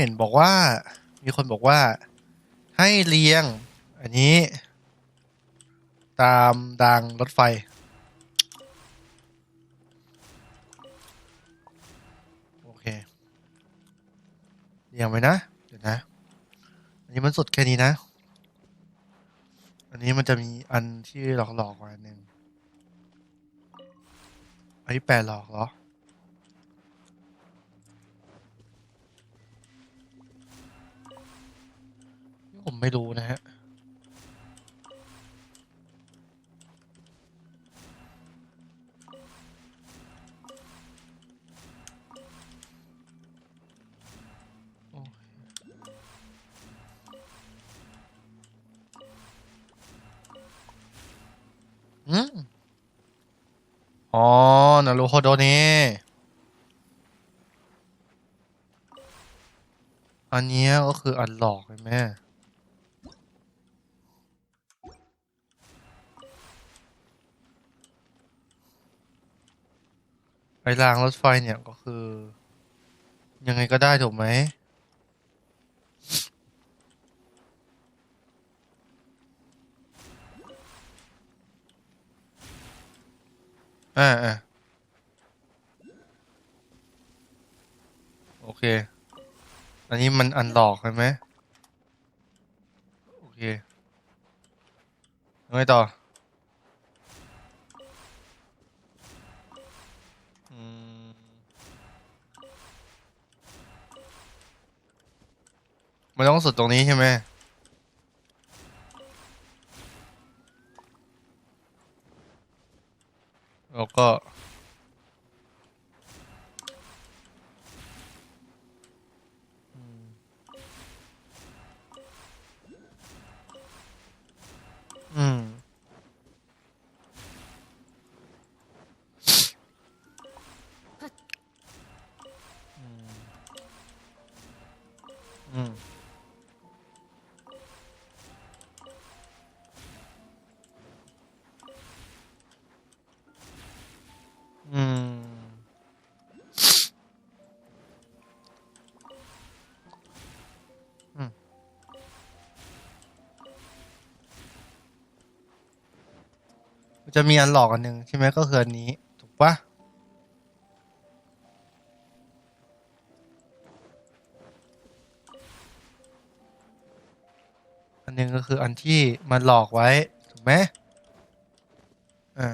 เห็นบอกว่า มีคนบอกว่า ให้เรียง อันนี้ ตามรางรถไฟ โอเค เรียงไว้นะ เดี๋ยวนะ อันนี้มันสุดแค่นี้นะ อันนี้มันจะมีอันที่หลอกๆมาอันหนึ่งอันนี้แปดหลอกเหรอ ผมไม่รู้นะฮะ อืมอ๋อนารูโฮโดเนะอันนี้ก็คืออันหลอกเลยแม่ ไปรางรถไฟเนี่ยก็คือ ยังไงก็ได้ถูกไหมอ่าอ่าโอเค อันนี้มันอันหลอกใช่ไหมโอเคยังไงต่อ มันต้องสุดตรงนี้ใช่ไหมแล้วก็ จะมีอันหลอกอันหนึ่งใช่ไหมก็คืออันนี้ ถูกปะอันหนึ่งก็คืออันที่มันหลอกไว้ ถูกไหมอ่า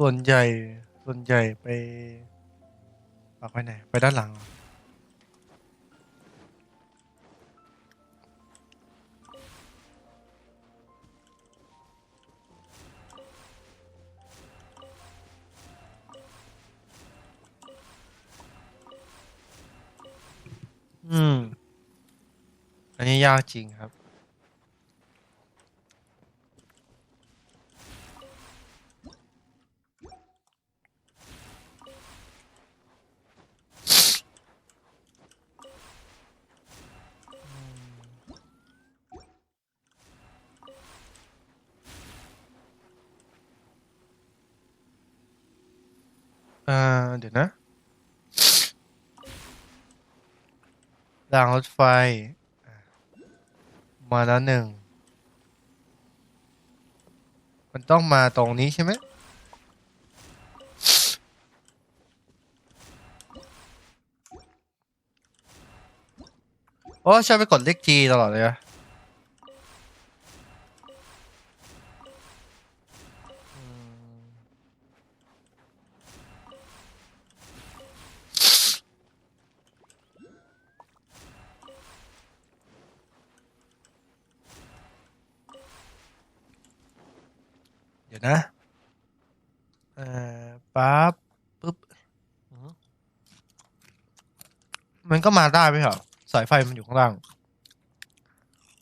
ส่วนใหญ่ส่วนใหญ่ไปปักไว้ไหน ไปด้านหลังออืม อันนี้ยากจริงครับ อ่า เดี๋ยวนะรางรถไฟ มาแล้วหนึ่ง มันต้องมาตรงนี้ใช่ไหมโอ้ใช่ไปกดเลข G ตลอดเลยอะ ดี๋ยวนะเออปั๊บปุ๊บมันก็มาได้ไหมหรอสายไฟมันอยู่ข้างล่าง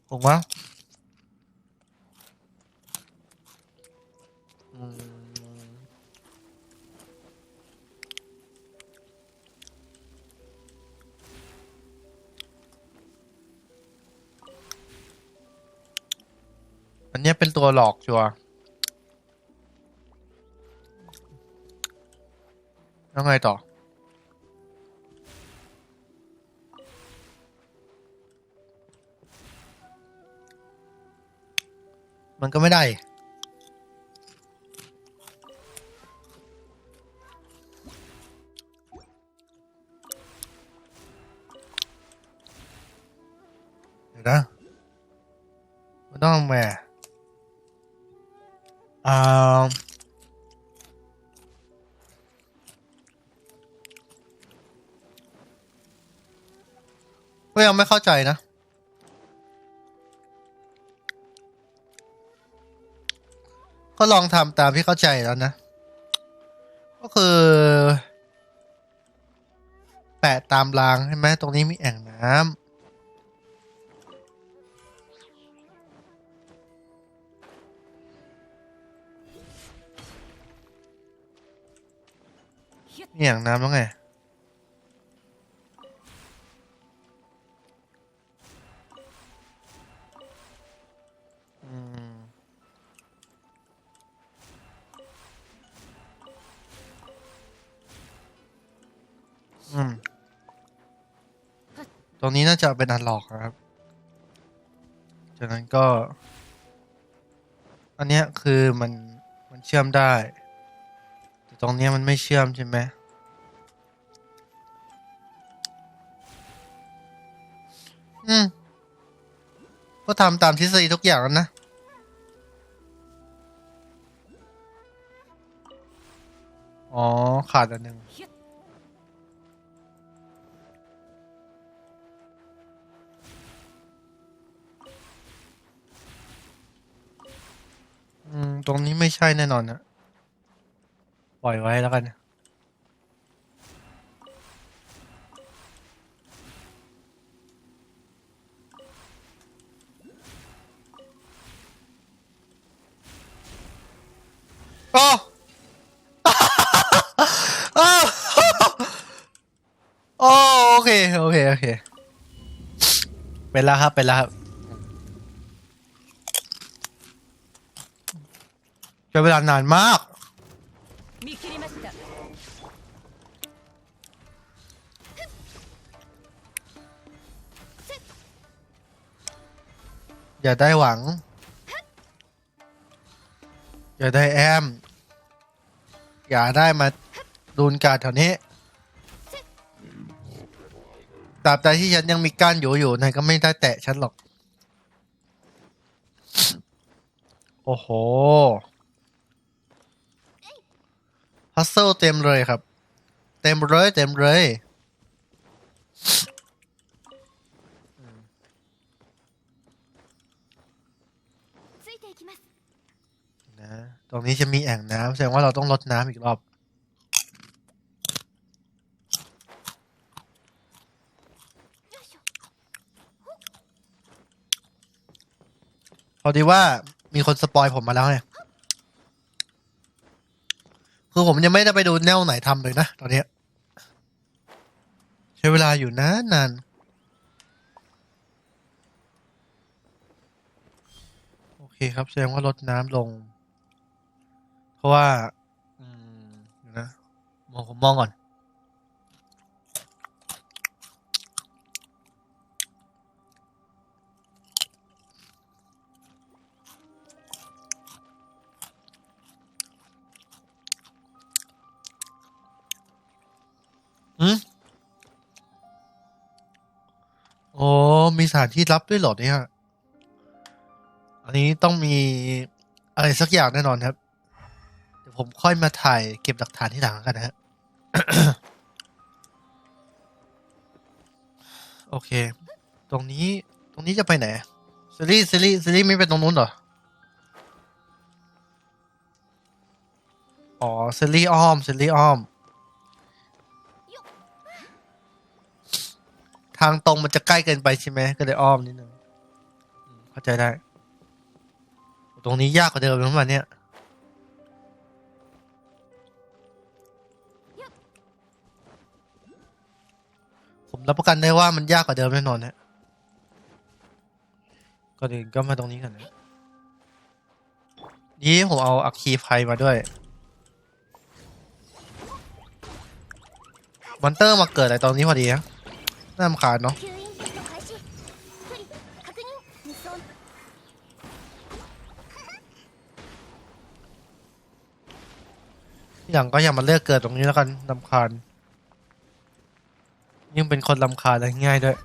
ถูกไหอันนี้เป็นตัวหลอกชัวร์ แล้วไงต่อ มันก็ไม่ได้ เดี๋ยวนะมันต้องแหม่อ่า ยังไม่เข้าใจนะ ก็ลองทำตามที่เข้าใจแล้วนะ ก็คือ แปะตามรางใช่ไหมตรงนี้มีแอ่งน้ำมีแอ่งน้ำแล้วไง รงนี้น่าจะเป็นอันหลอกครับ จากนั้นก็ อันเนี้ยคือมันมันเชื่อมได้ แต่ตรงเนี้ยมันไม่เชื่อมใช่ไหมอืม ก็ทำตามทฤษฎีทุกอย่างแล้วนะอ๋อ ขาดอันหนึ่ง อืม ตรงนี้ไม่ใช่แน่นอนนะปล่อยไว้แล้วกัน โอ้ โอ้โอเค โอเค โอเค เป็นแล้วครับ เป็นแล้วครับ ช้เวลานานมาก อย่าได้หวัง อย่าได้แอม อย่าได้มาดูนการแถวนี้ตราบใดที่ฉันยังมีก้านอยู่อยู่นายก็ไม่ได้แตะฉันหรอก โอ้โห พัซเซิลเต็มเลยครับ เต็มเลยเต็มเลยนะตรงนี้จะมีแอ่งน้ำแสดงว่าเราต้องลดน้ำอีกรอบพอดีว่ามีคนสปอยผมมาแล้วเนี่ย คือผมยังไม่ได้ไปดูแนวไหนทำเลยนะตอนนี้ใช้เวลาอยู่นานนานโอเคครับแสดงว่าลดน้ำลง เพราะว่า อืมเดี๋ยวนะมองผมมองก่อน มีสถานที่รับด้วยหรอเนี่ย อันนี้ต้องมีอะไรสักอย่างแน่นอนครับ เดี๋ยวผมค่อยมาถ่ายเก็บหลักฐานที่หลังกันนะฮะ โอเค ตรงนี้ ตรงนี้จะไปไหนซีรีส์ซีรีส์ซีรีส์ไม่เป็นตรงนู้นเหรอ อ๋อซีรีส์อ้อมซีรีส์อ้อมางตรงมันจะใกล้เกินไปใช่ไหมก็เลยอ้อมนิดนึงเข้าใจได้ ตรงนี้ยากกว่าเดิมนะมันเนี่ยผมรับประกันได้ว่ามันยากกว่าเดิมแน่นอนนะก่อนอื่นก็มาตรงนี้ก่อนนะนี่ผมเอาอัคคีภัยมาด้วยมอนเตอร์มาเกิดอะไรตอนนี้พอดีนะ น่ารำขาดเนาะอย่างก็อย่ามาเลือกเกิดตรงนี้แล้วกันลำคาญยิ่งเป็นคนลำคาญอะง่ายด้วย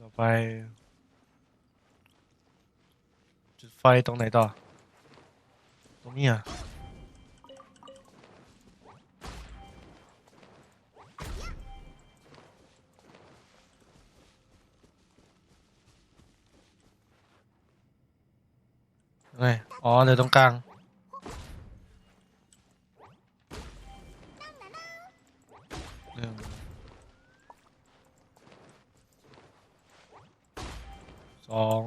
ต่อไป จุดไฟตรงไหนต่อ ตรงนี้อะ ไงอ๋อเหลือตรงกลางหนึ่งสอง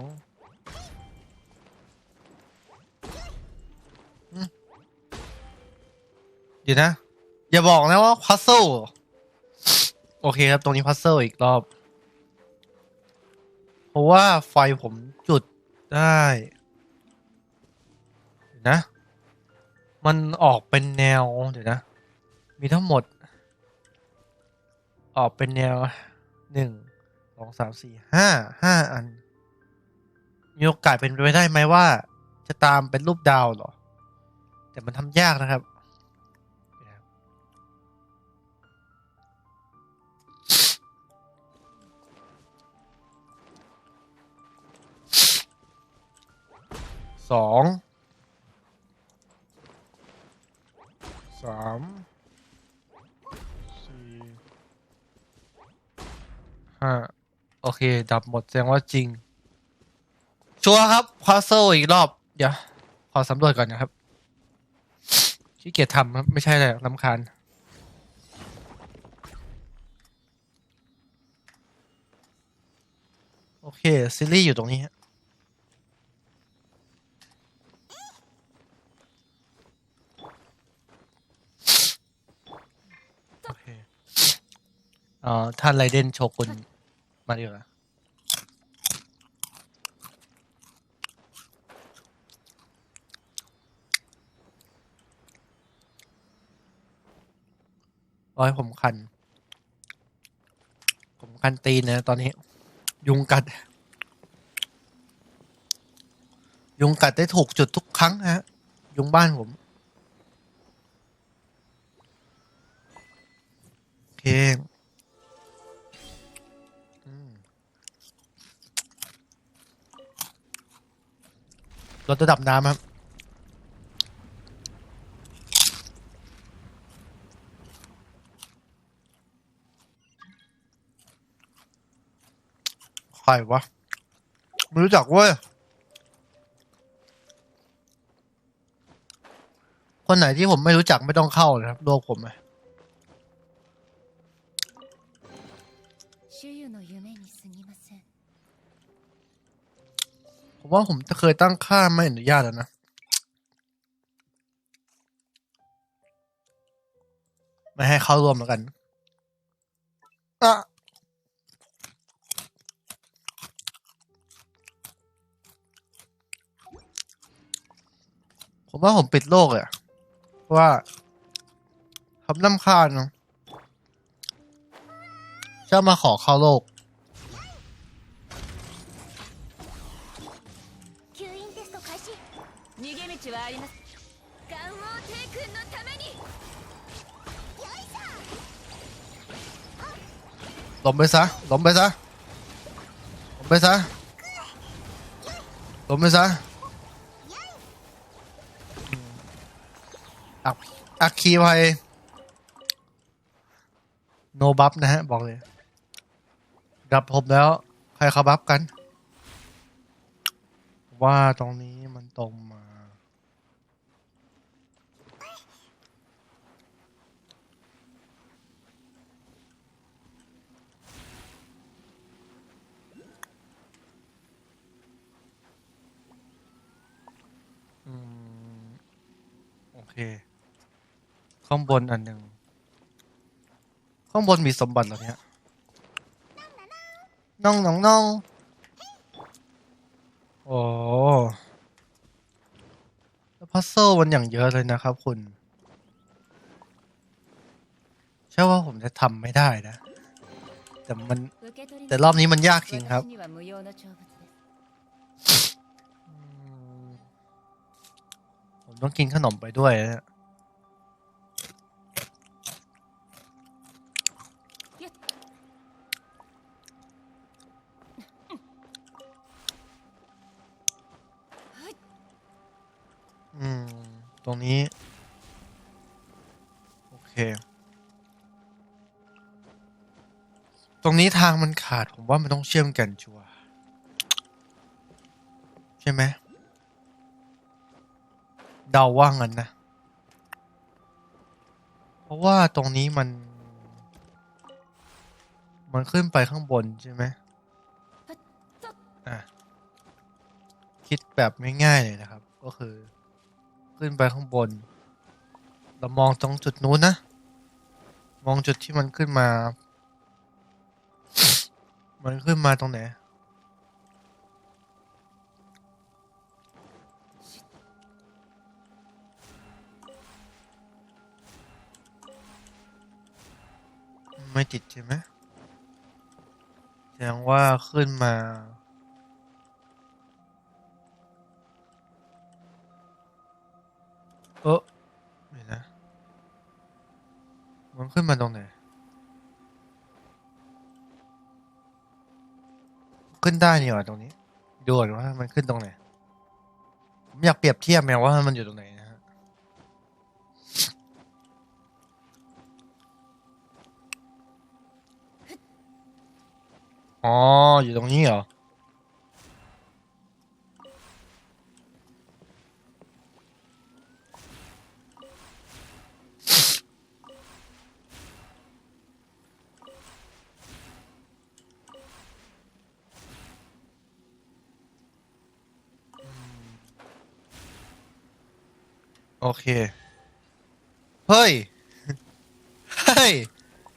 เดี๋ยวนะ อย่าบอกนะว่าพัซเซิลโอเคครับ ตรงนี้พัซเซิลอีกรอบ เพราะว่าไฟผมจุดได้ นะ มันออกเป็นแนวเดี๋ยวนะ มีทั้งหมด ออกเป็นแนวหนึ่งสองสามสี่ห้าห้าอัน มีโอกาสเป็นไปได้ไหมว่า จะตามเป็นรูปดาวหรอ แต่มันทำยากนะครับสอง สามสี่ห้าโอเค ดับหมดแสดงว่าจริง ชัวร์ครับพาโซอีกรอบ เดี๋ยว ขอสำรวจก่อนนะครับขี้เกียจทำครับ ไม่ใช่เลยลำคาญโอเคซีรีส์อยู่ตรงนี้ฮะ โอเคเอ่อท่านไรเดนโชกุนมาดีกว่าร้อยผมคัน ผมคันตีนนะตอนนี้ ยุงกัด ยุงกัดได้ถูกจุดทุกครั้งฮะ ยุงบ้านผมโอเค ลดระดับน้ำครับ ใครวะ ไม่รู้จักเว้ย คนไหนที่ผมไม่รู้จักไม่ต้องเข้านะครับโลกผมอะ ผมว่าผมเคยตั้งค่าไม่อนุญาตแล้วนะ ไม่ให้เข้าร่วมแล้วกันอะผมว่าผมปิดโลกเลยอะเพราะว่าทำน้ำคาญเนอะมาขอเข้าโลก ล้มไปซะล้มไปซะล้มไปซะล้มไปซะอักอักคีไปโนบัฟนะฮะ บอกเลย ดับผมแล้ว ใครเขาบัฟกัน ว่าตรงนี้มันตรงมา โอเค ข้างบนอันหนึ่ง ข้างบนมีสมบัติเหรอเนี่ยน้องน้องน้องโอ้แล้วพัซเซิลมันอย่างเยอะเลยนะครับคุณเชื่อว่าผมจะทำไม่ได้นะ แต่มัน แต่รอบนี้มันยากจริงครับ ผมต้องกินขนมไปด้วยนะอืม ตรงนี้ โอเค ตรงนี้ทางมันขาดผมว่ามันต้องเชื่อมกันชัวใช่ไหม เดาว่างั้นนะ เพราะว่าตรงนี้มัน มันขึ้นไปข้างบนใช่ไหมอะ คิดแบบง่ายๆเลยนะครับ ก็คือ ขึ้นไปข้างบน เรามองตรงจุดนู้นนะ มองจุดที่มันขึ้นมา มันขึ้นมาตรงไหน ไม่ติดใช่ไหมแสดงว่าขึ้นมา เออเดี๋ยวนะ มันขึ้นมาตรงไหน ขึ้นได้นี่หว่าตรงนี้ ดูก่อนว่ามันขึ้นตรงไหน ผมอยากเปรียบเทียบแมวว่ามันอยู่ตรงไหน นะฮะอ๋ออยู่ตรงนี้เหรอโอเค เฮ้ย เฮ้ย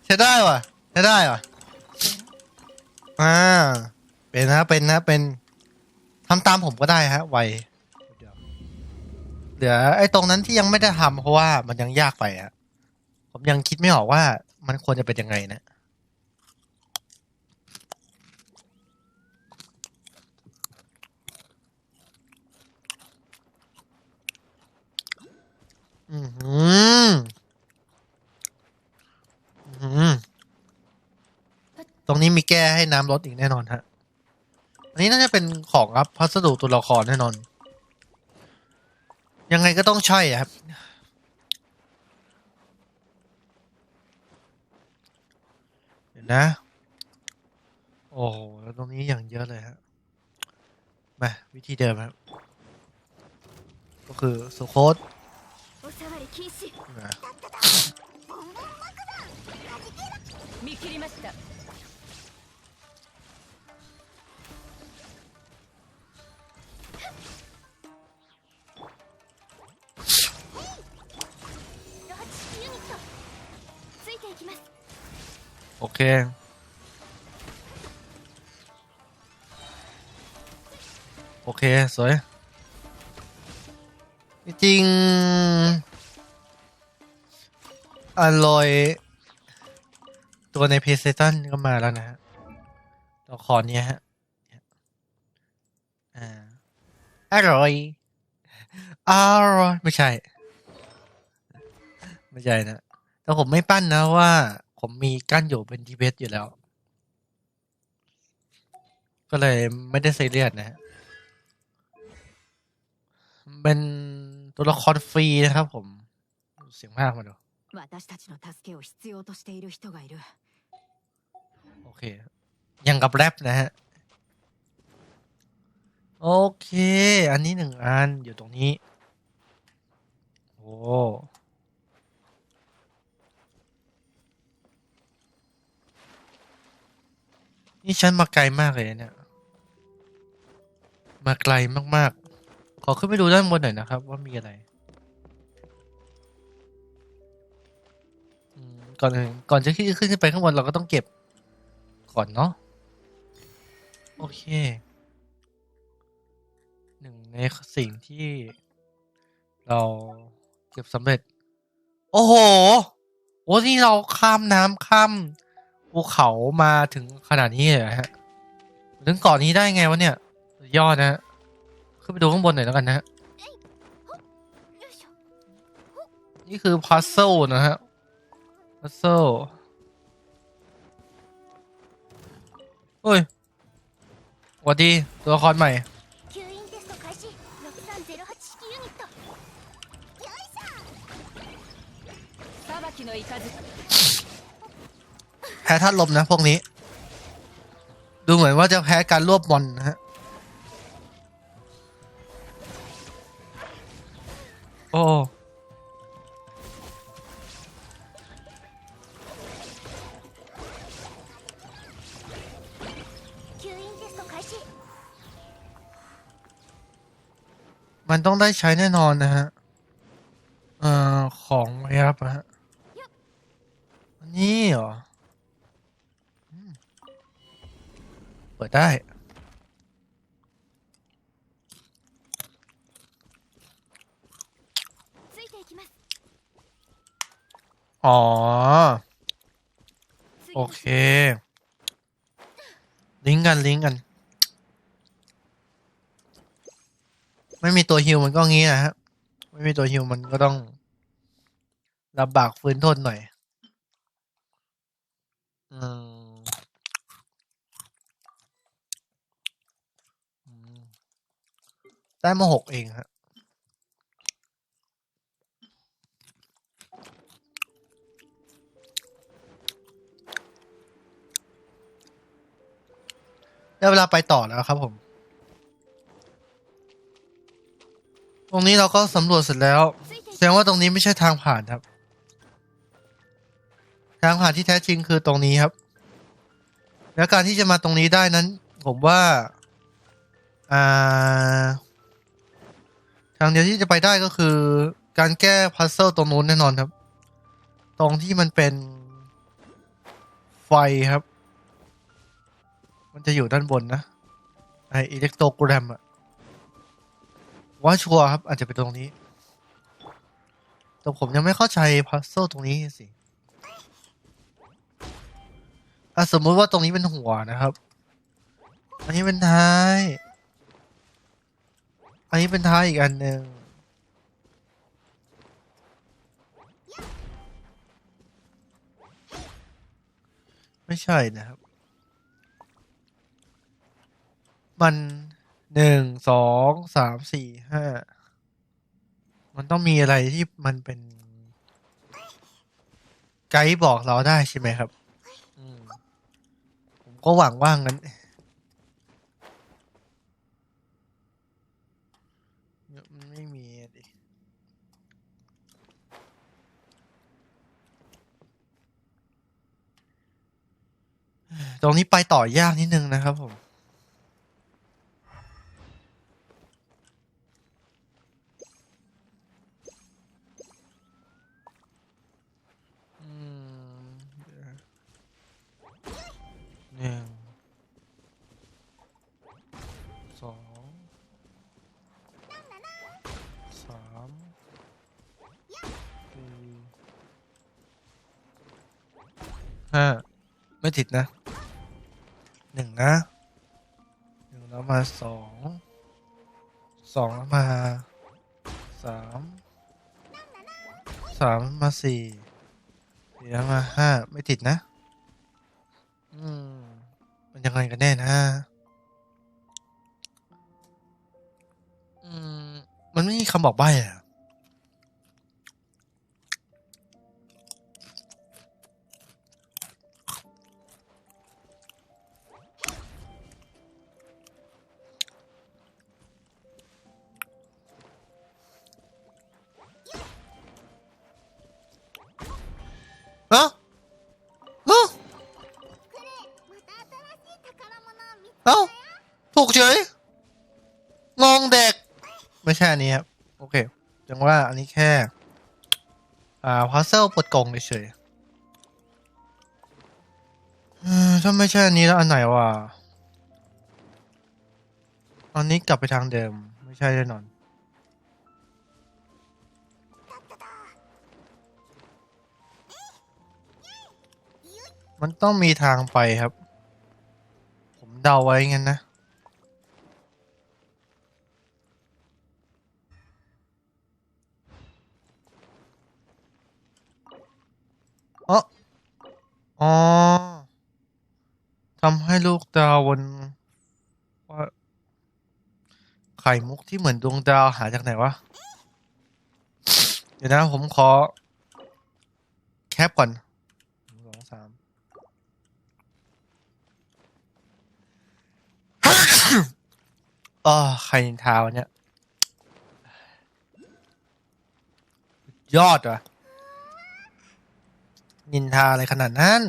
ใช้ได้ว่ะ ใช้ได้ว่ะ อ่า เป็นนะ เป็นนะ เป็นทำตามผมก็ได้ฮะ ไวเดี๋ยวไอ้ตรงนั้นที่ยังไม่ได้ทำเพราะว่ามันยังยากไปอะผมยังคิดไม่ออกว่ามันควรจะเป็นยังไงนะอือหืออือหือ ตรงนี้มีแก้ให้น้ำลดอีกแน่นอนฮะ อันนี้น่าจะเป็นของครับพัสดุตัวละครแน่นอน ยังไงก็ต้องใช่อะครับ เดี๋ยวนะ โอ้โหแล้วตรงนี้อย่างเยอะเลยฮะ มาวิธีเดิมครับ ก็คือสุโคต お触り禁止 นะ 見切りました โอเค โอเค สวย จริงๆอร่อย ตัวในเพย์เซตันก็มาแล้วนะฮะตัวคอเนี้ยฮะ อ่า อร่อย อร่อย ไม่ใช่ ไม่ใช่นะ แต่ผมไม่ปั้นนะว่า ผมมีกั้นอยู่เป็นทีเวสอยู่แล้ว ก็เลยไม่ได้ซีเรียสนะฮะเป็นตัวละครฟรีนะครับผม เสียงภากมาดูโอเค ยังกับแรปนะฮะ โอเค อันนี้หนึ่งอันอยู่ตรงนี้ โอ้ นี่ฉันมาไกลมากเลยเนี่ย มาไกลมากๆ ขอขึ้นไปดูด้านบนหน่อยนะครับ ว่ามีอะไรก่อนอื่นก่อนจะขึ้นขึ้นไปข้างบนเราก็ต้องเก็บก่อนเนาะโอเค หนึ่งในสิ่งที่เราเก็บสำเร็จ โอ้โห โอ้นี่เราข้ามน้ำข้าม ภูเขามาถึงขนาดนี้เลยเหรอฮะ ถึงเกาะนี้ได้ไงวะเนี่ยสุดยอดนะฮะขึ้นไปดูข้างบนหน่อยแล้วกันนะฮะ よいしょ นี่คือพัซเซิลนะฮะ พัซเซิลเฮ้ยสวัสดีตัวละครใหม่ 吸引テスト開始6308式ユニットよいしょ裁きの雷 แ แพ้ธาตุลมนะพวกนี้ ดูเหมือนว่าจะแพ้การรวบบอลนะฮะโอ้มันต้องได้ใช้แน่นอนนะฮะ เอ่อ ของไว้ครับฮะ นี่เหรอ เปิดได้ อ๋อ โอเค ลิงก์กัน ลิงก์กัน ไม่มีตัวฮิวมันก็งี้นะฮะ ไม่มีตัวฮิวมันก็ต้องลำบากฟื้นทนหน่อย อืม ได้มาหกเองครัะได้เวลาไปต่อแล้วครับผม ตรงนี้เราก็สำรวจเสร็จแล้ว แสดงว่าตรงนี้ไม่ใช่ทางผ่านครับ ทางผ่านที่แท้จริงคือตรงนี้ครับ และการที่จะมาตรงนี้ได้นั้น ผมว่า อ่า ทางเดียวที่จะไปได้ก็คือ การแก้พัซเซิลตรงนู้นแน่นอนครับ ตรงที่มันเป็นไฟครับ มันจะอยู่ด้านบนนะไออิเล็กโทรแกรมอะว่าชัวครับ อาจจะเป็นตรงนี้ แต่ผมยังไม่เข้าใจพัซเซิลตรงนี้สิอะสมมติว่าตรงนี้เป็นหัวนะครับ อันนี้เป็นท้าย อันนี้เป็นท้ายอีกอันหนึ่งไม่ใช่นะครับ มันหนึ่งสองสามสี่ห้ามันต้องมีอะไรที่มันเป็น ไกด์บอกเราได้ใช่ไหมครับ อืม ผมก็หวังว่างั้นมันไม่มีอะดิ ตรงนี้ไปต่อยากนิดนึงนะครับผมหนึ่งสองสามสี่ห้าไม่ติดนะ นะหนึ่งแล้วมาสองสองแล้วมาสามสามมาสี่สี่แล้วมาห้าไม่ติดนะ อืม มันยังไงกันแน่นะอืม มันไม่มีคำบอกใบ้อะ กเฉยงงเด็ก ไม่ใช่อันนี้ครับ โอเคจังว่าอันนี้แค่ อ่าพัซเซิลปลดกล่องเฉยเอ่อถ้าไม่ใช่อันนี้แล้วอันไหนวะอันนี้กลับไปทางเดิม ไม่ใช่แน่นอนมันต้องมีทางไปครับ ผมเดาไว้งั้นนะ อ๋อทำให้ลูกดาวบนว่าไข่มุกที่เหมือนดวงดาวหาจากไหนวะ เดี๋ยวนะผมขอ แคปก่อนหนึ่งสองสามอ๋อใครนินทาวะเนี่ย ยอดว่ะ นินทาอะไรขนาดนั้น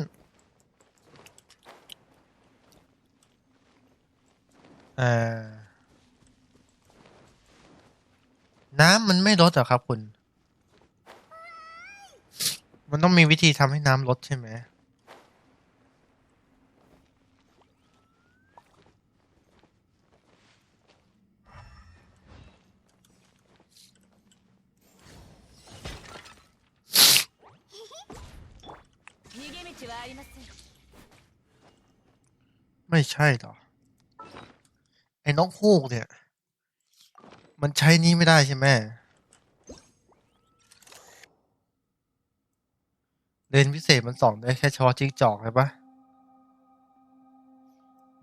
เอ่อน้ำมันไม่ลดหรอครับคุณ มันต้องมีวิธีทำให้น้ำลดใช่ไหม ไม่ใช่หรอ ไอ้นกฮูกเนี่ย มันใช้นี้ไม่ได้ใช่ไหมเรนพิเศษมันส่องได้แค่เฉพาะจิ้งจอกใช่ปะ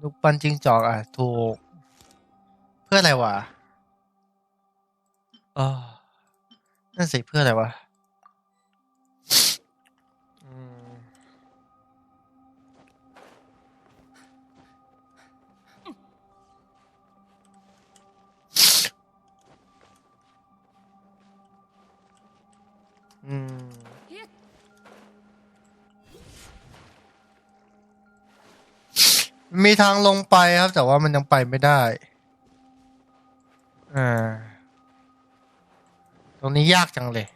ลูกปั้นจิ้งจอกอะ ถูก เพื่ออะไรวะเออนั่นสิเพื่ออะไรวะ อืมมีทางลงไปครับ แต่ว่ามันยังไปไม่ได้ อ่า ตรงนี้ยากจังเลย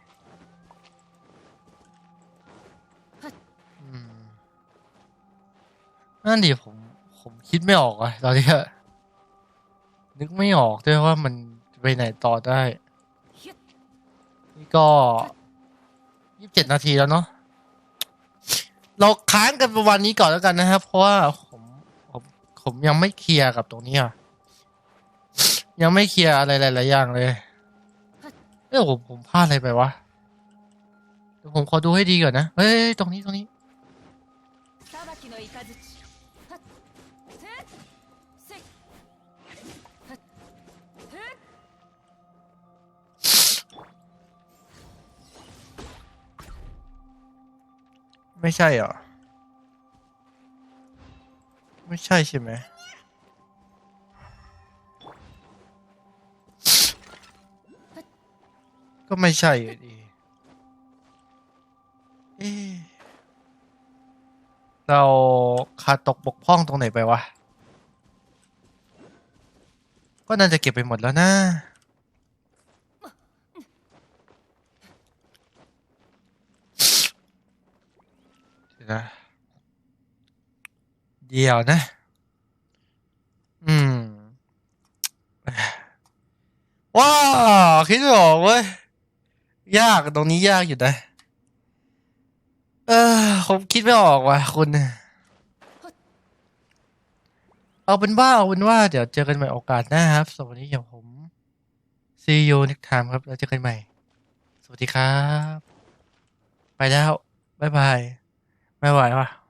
นั่นดิผม ผมคิดไม่ออกอะตอนนี้นึกไม่ออกด้วยว่ามันไปไหนต่อได้ นี่ก็ ยี่สิบเจ็ดนาทีแล้วเนาะเราค้างกันประวันนี้ก่อนแล้วกันนะครับ เพราะว่าผมผมผมยังไม่เคลียร์กับตรงนี้อะยังไม่เคลียร์อะไรหลายๆอย่างเลยเออผมผมพลาดอะไรไปวะเดี๋ยวผมขอดูให้ดีก่อนนะเฮ้ยตรงนี้ตรงนี้ ไม่ใช่เหรอ ไม่ใช่ใช่ไหมก็ไม่ใช่อยู่ดีเอ๊ะเราขาดตกบกพร่องตรงไหนไปวะ ก็น่าจะเก็บไปหมดแล้วนะ เดี๋ยวนะ เดียวนะ อืม ว้าคิดไม่ออกเว้ย ยากตรงนี้ยากอยู่นะ เออผมคิดไม่ออกว่ะคุณ เอาเป็นว่าเอาเป็นว่า เดี๋ยวเจอกันใหม่โอกาสหน้าครับสำหรับวันนี้อย่างผม see you next time ครับ แล้วเจอกันใหม่ สวัสดีครับ ไปแล้ว บ๊ายบาย ไม่ไหวว่ะ